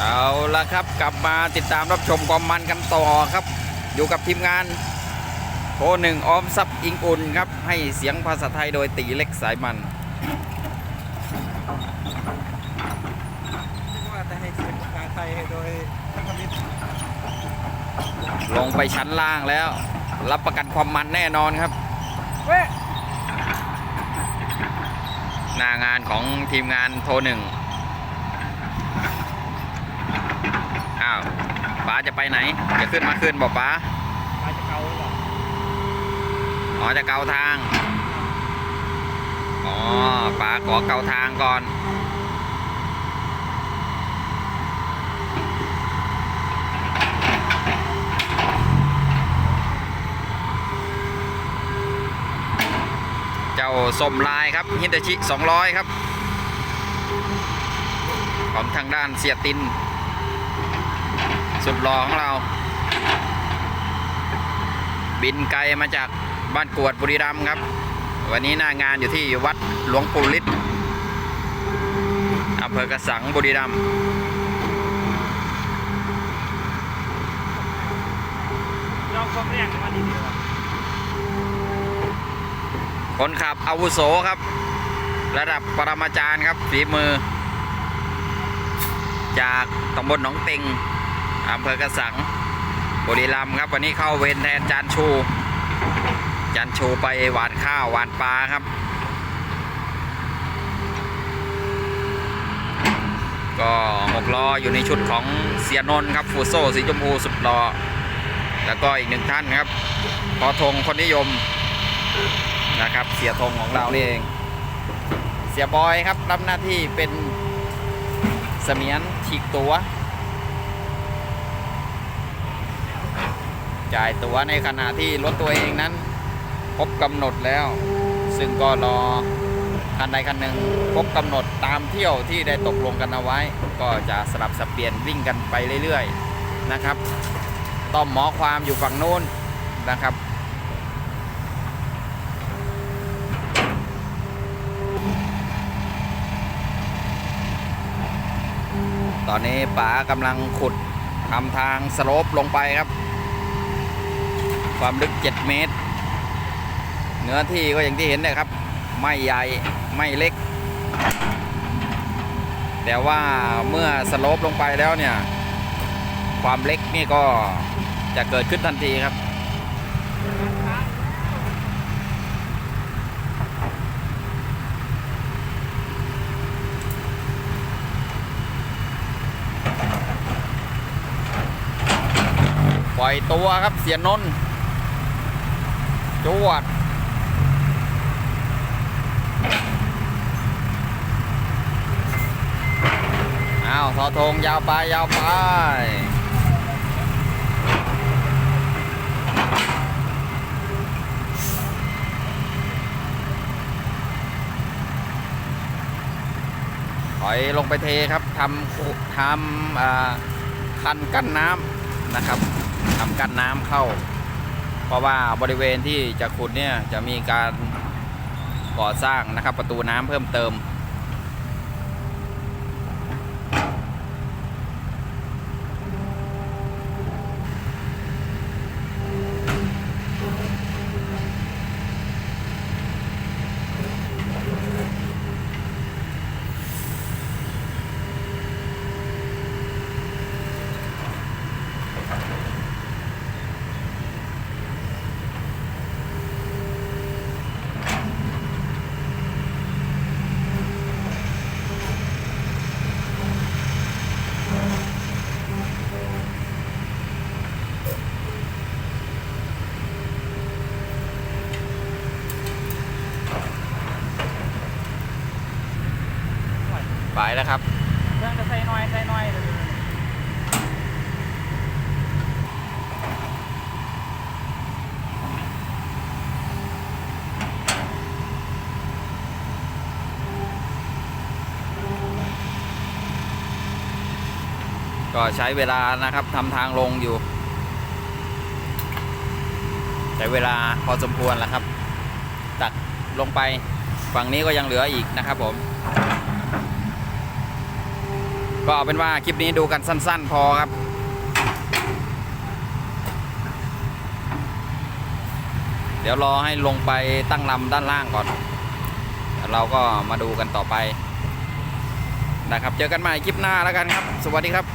เอาละครับกลับมาติดตามรับชมความมันกันต่อครับ อยู่กับทีมงานโทรหนึ่งออมทรัพย์อิงอุ่นครับ ให้เสียงภาษาไทยโดยตีเล็กสายมันว่าจะให้เสียงภาษาไทยโดยทัศมิตรลงไปชั้นล่างแล้ว รับประกันความมันแน่นอนครับหน้างานของทีมงานโทรหนึ่ง อ้าวป๋าจะไปไหน จะขึ้นมาขึ้นบอกป๋ามาจะเกาหรือเปล่าอ๋อจะเกาทาง อ๋อป๋าขอเกาทางก่อนเจ้าสมลายครับฮิตาชิ 200 ครับ ของทางด้านเสียติน สุดหล่อของเรา บินไกลมาจากบ้านกวดบุรีรัมย์ครับ วันนี้หน้างานอยู่ที่วัดหลวงปู่ฤทธิ์อำเภอกระสังบุรีรัมย์คนขับอาวุโสครับ ระดับปรมาจารย์ครับฝีมือ จากตำบลหนองเต็ง อำเภอกระสังบุรีรัมย์ครับ วันนี้เข้าเวรแทนจานชู จานชูไปหวานข้าวหวานปลาครับ ก็หกล้ออยู่ในชุดของเสียนนท์ครับ ฟูโซสีชมพูสุดรอแล้วก็อีกหนึ่งท่านครับ พอธงคนนิยมนะครับ เสียธงของเรานี่เอง เสียบอยครับรับหน้าที่เป็นเสมียนฉีกตัว จ่ายตั๋วในขณะที่รถตัวเองนั้นครบกำหนดแล้ว ซึ่งก็รอคันใดคันหนึ่งครบกำหนดตามเที่ยวที่ได้ตกลงกันเอาไว้ ก็จะสลับสับเปลี่ยนวิ่งกันไปเรื่อยๆนะครับ ต้อมหมอความอยู่ฝั่งนู้นนะครับตอนนี้ป๋ากำลังขุดทำทางสโลปลงไปครับ ความลึก 7 เมตร เนื้อที่ก็อย่างที่เห็นนะครับ ไม่ใหญ่ไม่เล็ก แต่ว่าเมื่อสโลปลงไปแล้วเนี่ย ความเล็กนี่ก็จะเกิดขึ้นทันทีครับปล่อยตัวครับเสียนนท์ จวดอ้าวทอทงยาวไปยาวไปถอยลงไปเทครับทำทำอ่าคันกั้นน้ำนะครับทำกั้นน้ำเข้า เพราะว่าบริเวณที่จะขุดเนี่ยจะมีการก่อสร้างนะครับประตูน้ำเพิ่มเติม ไปแล้วครับเรื่องจะใส่น้อยใส่น้อยก็ใช้เวลานะครับทำทางลงอยู่ ใช้เวลาพอสมควรแล้วครับ ตักลงไปฝั่งนี้ก็ยังเหลืออีกนะครับผม ก็เอาเป็นว่าคลิปนี้ดูกันสั้น ๆ พอครับ เดี๋ยวรอให้ลงไปตั้งลำด้านล่างก่อนแล้วเราก็มาดูกันต่อไปนะครับ เจอกันใหม่คลิปหน้าแล้วกันครับ สวัสดีครับ